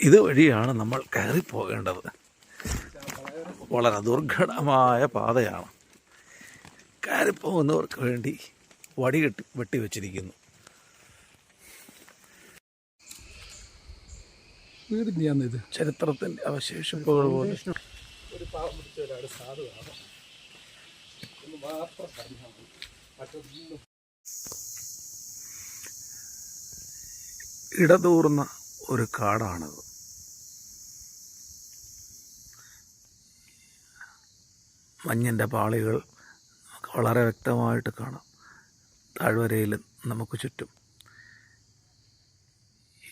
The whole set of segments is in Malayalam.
ഇത് വഴിയാണ് നമ്മൾ കയറിപ്പോകേണ്ടത്. വളരെ ദുർഘടമായ പാതയാണ്. കയറിപ്പോകുന്നവർക്ക് വേണ്ടി വടി കെട്ടി വെട്ടിവെച്ചിരിക്കുന്നു വീടിന്റെയാണ് ഇത്. ചരിത്രത്തിന്റെ അവശേഷിപ്പുകൾ പോലെ. ഒരു പാവം പിടിച്ച ഒരാൾ സാധുവാണ്. മാത്രം പറഞ്ഞാൽ മതി. മറ്റൊന്നും ഇടതൂർന്ന ഒരു കാടാണത്. മഞ്ഞിന്റെ പാളികൾ വളരെ വ്യക്തമായിട്ട് കാണാം. താഴ്വരയിൽ നമുക്ക് ചുറ്റും.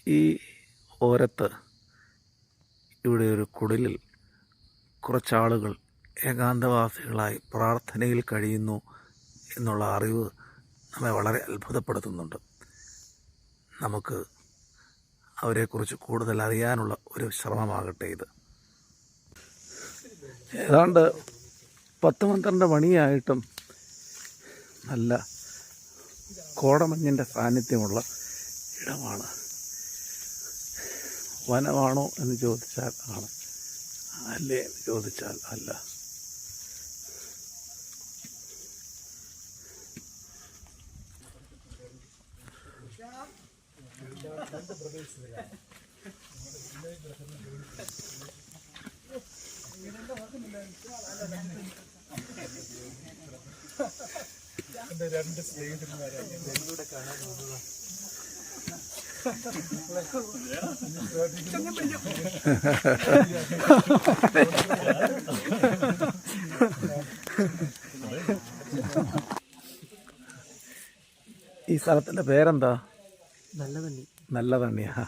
ഈ ഓരത്ത് ഇവിടെ ഒരു കുടിലിൽ കുറച്ചാളുകൾ ഏകാന്തവാസികളായി പ്രാർത്ഥനയിൽ കഴിയുന്നു എന്നുള്ള അറിവ് നമ്മെ വളരെ അത്ഭുതപ്പെടുത്തുന്നുണ്ട്. നമുക്ക് അവരെക്കുറിച്ച് കൂടുതൽ അറിയാനുള്ള ഒരു ശ്രമമാകട്ടെ ഇത്. ഏതാണ്ട് പത്ത് പന്ത്രണ്ട് മണിയായിട്ടും നല്ല കോടമഞ്ഞിന്റെ സാന്നിധ്യമുള്ള ഇടമാണ്. വനമാണോ എന്ന് ചോദിച്ചാൽ ആണ്. അല്ലേ എന്ന് ചോദിച്ചാൽ അല്ല. രണ്ട് ഈ സ്ഥലത്തിന്റെ പേരെന്താ? നല്ല തന്നെ നല്ല തണ്ണിയാ.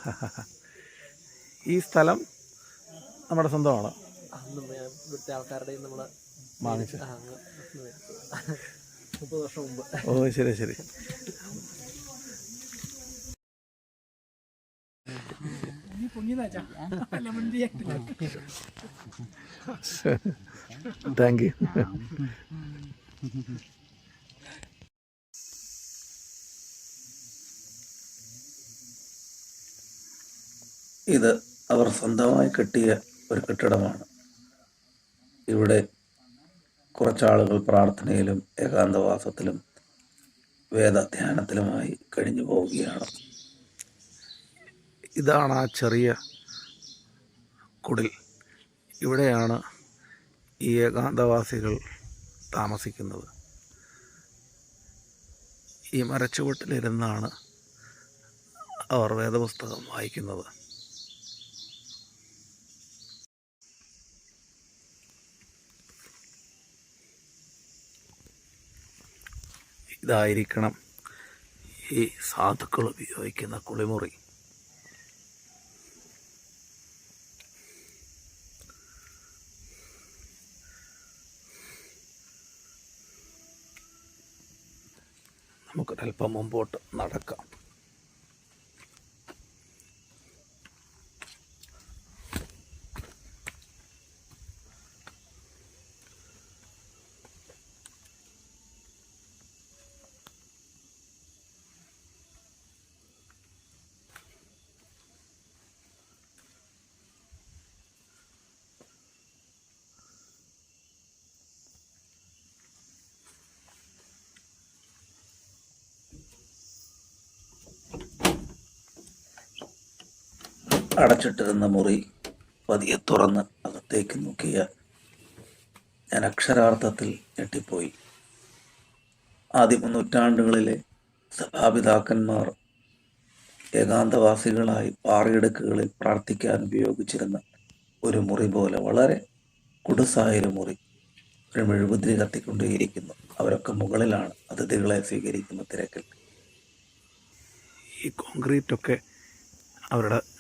ഈ സ്ഥലം നമ്മുടെ സ്വന്തമാണ്? ഇവിടുത്തെ വാങ്ങിച്ച. മുപ്പത് വർഷം മുമ്പ്. ഓ ശരി ശരി. താങ്ക് യു ഇത് അവർ സ്വന്തമായി കെട്ടിയ ഒരു കെട്ടിടമാണ്. ഇവിടെ കുറച്ചാളുകൾ പ്രാർത്ഥനയിലും ഏകാന്തവാസത്തിലും വേദധ്യാനത്തിലുമായി കഴിഞ്ഞു പോവുകയാണ്. ഇതാണ് ആ ചെറിയ കുടിൽ. ഇവിടെയാണ് ഈ ഏകാന്തവാസികൾ താമസിക്കുന്നത്. ഈ മരച്ചുവട്ടിലിരുന്നാണ് അവർ വേദപുസ്തകം വായിക്കുന്നത്. ഇതായിരിക്കണം ഈ സാധുക്കൾ ഉപയോഗിക്കുന്ന കുളിമുറി. നമുക്ക് അല്പം മുമ്പോട്ട് നടക്കാം. അടച്ചിട്ടിരുന്ന മുറി പതിയെ തുറന്ന് അകത്തേക്ക് നോക്കിയ ഞാൻ അക്ഷരാർത്ഥത്തിൽ ഞെട്ടിപ്പോയി. ആദ്യ നൂറ്റാണ്ടുകളിലെ സഭാപിതാക്കന്മാർ ഏകാന്തവാസികളായി പാറയിടുക്കുകളിൽ പ്രാർത്ഥിക്കാൻ ഉപയോഗിച്ചിരുന്ന ഒരു മുറി പോലെ വളരെ കുടുസായൊരു മുറി ഒരു മെഴുകുതിരി കത്തിക്കൊണ്ടേയിരിക്കുന്നു. അവരൊക്കെ മുകളിലാണ് അതിഥികളെ സ്വീകരിക്കുന്ന തിരക്കിൽ. ഈ കോൺക്രീറ്റൊക്കെ അവരുടെ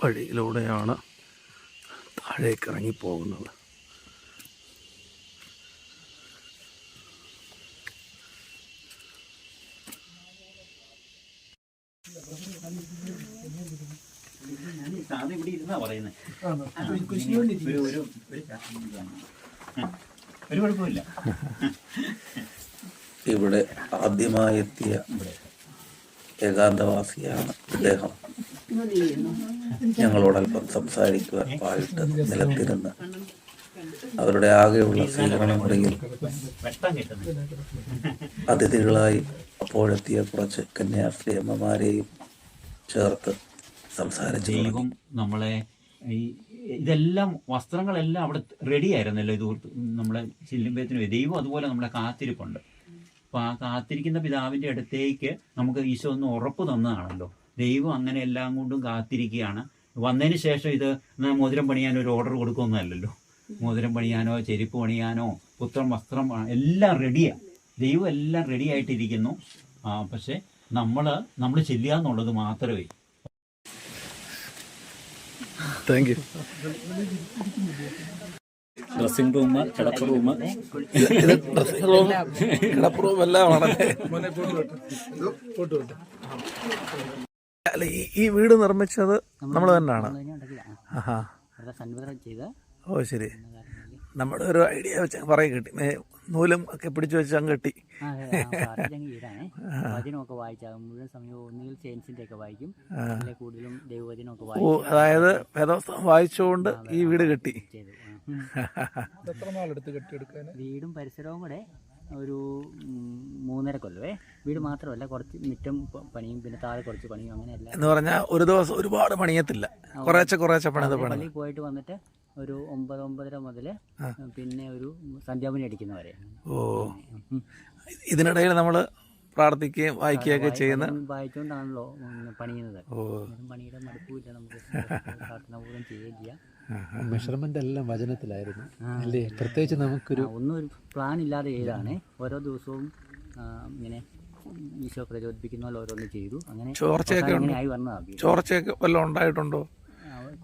ആ, ഒരു ഇറങ്ങിപ്പോകുന്നത് ഇവിടെ ആദ്യമായി എത്തിയ ഏകാന്തവാസിയാണ് ഇദ്ദേഹം ഞങ്ങളോടല്പം സംസാരിക്കുവാൻ പാട്ട് നിലത്തിരുന്ന് അവരുടെ ആകെയുള്ള സ്വീകരണ മുറിയിൽ വെട്ടം കിട്ടുന്നത് അതിഥികളായി അപ്പോഴെത്തിയ കുറച്ച് കന്യാസ്ത്രീ അമ്മമാരെയും ചേർത്ത് സംസാരിച്ചു. നമ്മളെ ഈ ഇതെല്ലാം വസ്ത്രങ്ങളെല്ലാം അവിടെ റെഡി ആയിരുന്നല്ലോ ഇത് നമ്മളെ ചില്ലുമ്പയത്തിന് ദൈവം അതുപോലെ നമ്മളെ കാത്തിരിപ്പുണ്ട്. അപ്പൊ ആ കാത്തിരിക്കുന്ന പിതാവിന്റെ അടുത്തേക്ക് നമുക്ക് ഈശോ ഒന്ന് ഉറപ്പ് തന്നതാണല്ലോ. ദൈവം അങ്ങനെ എല്ലാം കൊണ്ടും കാത്തിരിക്കുകയാണ്. വന്നതിന് ശേഷം ഇത് മോതിരം പണിയാൻ ഒരു ഓർഡർ കൊടുക്കുകയൊന്നുമല്ലല്ലോ മോതിരം പണിയാനോ ചെരുപ്പ് പണിയാനോ പുത്രം വസ്ത്രം എല്ലാം റെഡിയാ ദൈവം എല്ലാം റെഡി ആയിട്ടിരിക്കുന്നു. ആ പക്ഷെ നമ്മൾ നമ്മൾ ചെല്ലുക എന്നുള്ളത് മാത്രമേ. താങ്ക് യു ഡ്രസ്സിംഗ് റൂം കിടപ്പ് റൂം ഡ്രസ്സിംഗ് റൂം കിടപ്പ് റൂം എല്ലാം ആണല്ലേ? അല്ല ഈ വീട് നിർമ്മിച്ചത് നമ്മൾ തന്നെയാണ്. ആഹാ. ഓ ശരി. നമ്മുടെ ഒരു ഐഡിയ വെച്ച് പറയും കിട്ടി. നൂലും ഒക്കെ പിടിച്ചു വെച്ച് അങ്ങ് കെട്ടി. വചനമൊക്കെ വായിച്ചാൽ മുഴുവൻ സമയവും ഒന്നുകിൽ ഒക്കെ വായിക്കും കൂടുതലും ദൈവവചനമൊക്കെ വായിക്കും അതായത് വേദോസ്തം വായിച്ചുകൊണ്ട് ഈ വീട് കെട്ടി. വീടും പരിസരവും കൂടെ ഒരു മൂന്നര കൊല്ലമേ വീട് മാത്രമല്ല കുറച്ച് മുറ്റം പണിയും പിന്നെ താഴെ കുറച്ച് പണിയും അങ്ങനെയല്ല എന്ന് പറഞ്ഞാൽ ഒരു ദിവസം ഒരുപാട് പണിയത്തില്ല. കുറേശ്ശെ കുറേശ്ശെ പണിത് പണി പോയിട്ട് വന്നിട്ട് ഒരു ഒമ്പത് ഒമ്പതര മുതൽ പിന്നെ ഒരു സന്ധ്യാമണി അടിക്കുന്നവരെ. ഓ. ഇതിനിടയിൽ നമ്മൾ പ്രാർത്ഥിക്കുകയും വായിക്കുകയൊക്കെ ചെയ്യുന്ന വായിച്ചുകൊണ്ടാണല്ലോ പണിയുന്നത്. പണിയുടെ മടുപ്പില്ല നമുക്ക് പ്രാർത്ഥനാപൂർവം ചെയ്യുകയും ചെയ്യാം. മെഷർമെന്റ് എല്ലാം വചനത്തിലായിരുന്നു. അല്ലേ? പ്രത്യേകിച്ച് നമുക്കൊരു ഒന്നും ഒരു പ്ലാൻ ഇല്ലാതെ ചെയ്താണ് ഓരോ ദിവസവും ഇങ്ങനെ ഈശോ പ്രചോദിപ്പിക്കുന്ന പോലെ ഓരോന്ന് ചെയ്തു. അങ്ങനെ ചോർച്ചയൊക്കെ ആയി ചോർച്ചയൊക്കെ വല്ലതും ഉണ്ടായിട്ടുണ്ടോ?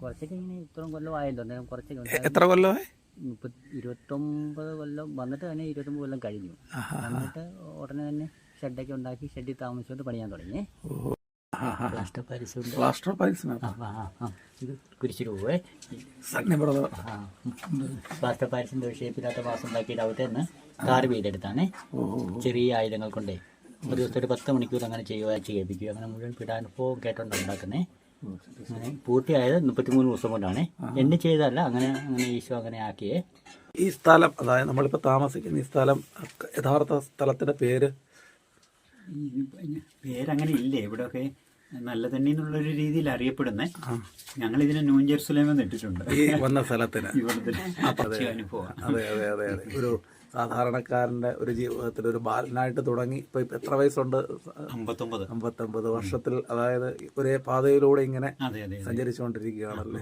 കുറച്ചൊക്കെ ഇങ്ങനെ ഇത്രയും കൊല്ലം ആയല്ലോ. അന്നേരം കുറച്ചൊക്കെ എത്ര കൊല്ലമായി? മുപ്പത് ഇരുപത്തൊമ്പത് കൊല്ലം വന്നിട്ട് തന്നെ ഇരുപത്തൊമ്പത് കൊല്ലം കഴിഞ്ഞു. എന്നിട്ട് ഉടനെ തന്നെ ഷെഡൊക്കെ ഉണ്ടാക്കി ഷെഡിൽ താമസിച്ചുകൊണ്ട് പണിയാൻ തുടങ്ങി. പ്ലാസ്റ്റർ. ഇത് പാരിസിന്റെ ഷേപ്പില്ലാത്ത മാസം ഉണ്ടാക്കിയിട്ട് അവിടെ നിന്ന് പെയ്തെടുത്താണ് ചെറിയ ആയുധങ്ങൾ കൊണ്ടേ ഒരു ദിവസം ഒരു പത്ത് മണിക്കൂർ അങ്ങനെ ചെയ്യുക ചെയ്യിപ്പിക്കുക. അങ്ങനെ മുഴുവൻ പിടാനുഭവം കേട്ടോണ്ട് ഉണ്ടാക്കുന്നേ. അങ്ങനെ പൂർത്തിയായത് മുപ്പത്തിമൂന്ന് ദിവസം കൊണ്ടാണ്. എന്നെ ചെയ്തതല്ല അങ്ങനെ അങ്ങനെ ഈശോ അങ്ങനെ ആക്കിയേ. ഈ സ്ഥലം അതായത് നമ്മളിപ്പോൾ താമസിക്കുന്ന ഈ സ്ഥലം യഥാർത്ഥ സ്ഥലത്തിന്റെ പേര് ഈ പേരങ്ങനെ ഇല്ലേ? ഇവിടെയൊക്കെ നല്ല തന്നെ എന്നുള്ളൊരു രീതിയിൽ അറിയപ്പെടുന്നത് ഞങ്ങൾ ഇതിനെ ന്യൂ ജെറുസലേം എന്ന് ഇട്ടിട്ടുണ്ട്. ഈ വന്ന സ്ഥലത്തിന്. അതെ അതെ. അതെ ഒരു സാധാരണക്കാരന്റെ ഒരു ജീവിതത്തിൽ ഒരു ബാലനായിട്ട് തുടങ്ങി ഇപ്പൊ എത്ര വയസ്സുണ്ട്? അമ്പത്തൊമ്പത്. അമ്പത്തൊമ്പത് വർഷത്തിൽ അതായത് ഒരേ പാതയിലൂടെ ഇങ്ങനെ സഞ്ചരിച്ചുകൊണ്ടിരിക്കുകയാണല്ലോ?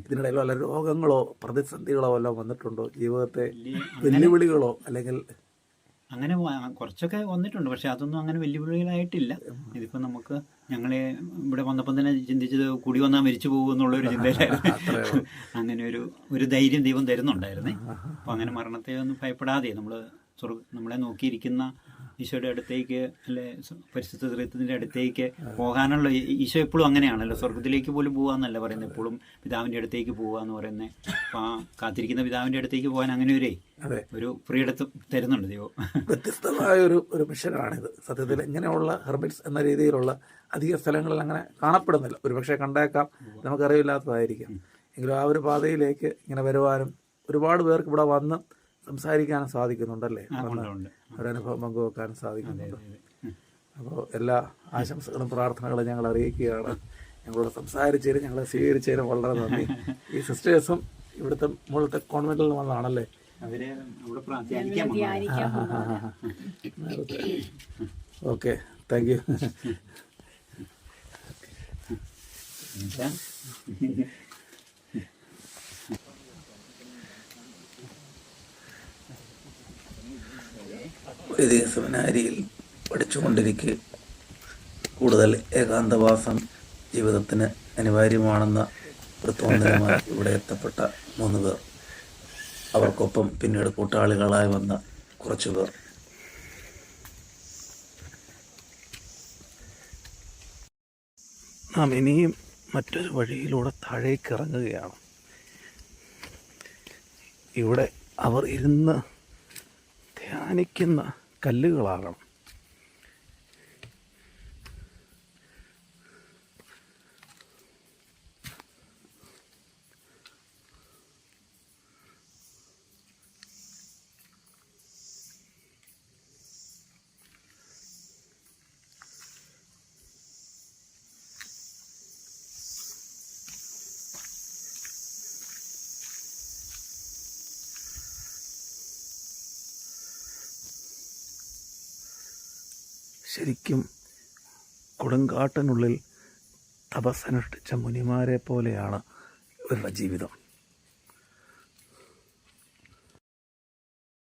ഇതിനിടയിൽ വല്ല രോഗങ്ങളോ പ്രതിസന്ധികളോ വല്ലതും വന്നിട്ടുണ്ടോ? ജീവിതത്തെ വെല്ലുവിളികളോ അല്ലെങ്കിൽ അങ്ങനെ കുറച്ചൊക്കെ വന്നിട്ടുണ്ട്. പക്ഷെ അതൊന്നും അങ്ങനെ വെല്ലുവിളികളായിട്ടില്ല ഇതിപ്പോ നമുക്ക് ഞങ്ങളെ ഇവിടെ വന്നപ്പം തന്നെ ചിന്തിച്ചത് കൂടി വന്നാൽ മരിച്ചു പോകും എന്നുള്ളൊരു ചിന്തയിലായിരുന്നു. അങ്ങനെ ഒരു ഒരു ധൈര്യം ദൈവം തരുന്നുണ്ടായിരുന്നേ. അപ്പൊ അങ്ങനെ മരണത്തെ ഒന്നും ഭയപ്പെടാതെ നമ്മൾ നമ്മളെ നോക്കിയിരിക്കുന്ന ഈശോയുടെ അടുത്തേക്ക് അല്ലെ പരിശുദ്ധ ദൈവത്തിന്റെ അടുത്തേക്ക് പോകാനുള്ള ഈശോ എപ്പോഴും അങ്ങനെയാണല്ലോ. സ്വർഗത്തിലേക്ക് പോലും പോകാന്നല്ല പറയുന്നത്. എപ്പോഴും പിതാവിന്റെ അടുത്തേക്ക് പോകാന്ന് പറയുന്നത്. അപ്പൊ ആ കാത്തിരിക്കുന്ന പിതാവിന്റെ അടുത്തേക്ക് പോകാൻ അങ്ങനെ ഒരു ഫ്രീ ഒരു ഫ്രീഡത്ത് തരുന്നുണ്ട് ദൈവം. വ്യത്യസ്തമായ ഒരു ഒരു മിഷനാണിത്. സത്യത്തിൽ ഇങ്ങനെയുള്ള ഹെർബിറ്റ്സ് എന്ന രീതിയിലുള്ള അധിക സ്ഥലങ്ങളിൽ അങ്ങനെ കാണപ്പെടുന്നില്ല. ഒരുപക്ഷെ കണ്ടേക്കാം. നമുക്കറിയില്ലാത്തതായിരിക്കാം എങ്കിലും ആ ഒരു പാതയിലേക്ക് ഇങ്ങനെ വരുവാനും ഒരുപാട് പേർക്ക് ഇവിടെ വന്ന് സംസാരിക്കാനും സാധിക്കുന്നുണ്ടല്ലേ. ഒരനുഭവം പങ്കുവെക്കാനും സാധിക്കുന്നുണ്ട്. അപ്പോൾ എല്ലാ ആശംസകളും പ്രാർത്ഥനകളും ഞങ്ങൾ അറിയിക്കുകയാണ്. ഞങ്ങളോട് സംസാരിച്ചതിന് ഞങ്ങളെ സ്വീകരിച്ചതിനും വളരെ നന്ദി. ഈ സിസ്റ്റേഴ്സും ഇവിടുത്തെ മുകളിലത്തെ കോൺവെന്റിൽ നിന്ന് വന്നതാണല്ലേ? ഓക്കെ താങ്ക് യു വൈദിക സെമിനാരിയിൽ പഠിച്ചുകൊണ്ടിരിക്കെ. കൂടുതൽ ഏകാന്തവാസം ജീവിതത്തിന് അനിവാര്യമാണെന്ന ഒരു തോന്നലുമായി ഇവിടെ എത്തപ്പെട്ട മൂന്ന് പേർ. അവർക്കൊപ്പം പിന്നീട് കൂട്ടാളികളായി വന്ന കുറച്ചു പേർ. നാം ഇനിയും മറ്റൊരു വഴിയിലൂടെ താഴേക്ക് ഇറങ്ങുകയാണ്. ഇവിടെ അവർ ഇരുന്ന് ധ്യാനിക്കുന്ന കല്ലുകളാകണം. ശരിക്കും കൊടുങ്കാട്ടിനുള്ളിൽ തപസ്സനുഷ്ഠിച്ച മുനിമാരെ പോലെയാണ് ഇവരുടെ ജീവിതം.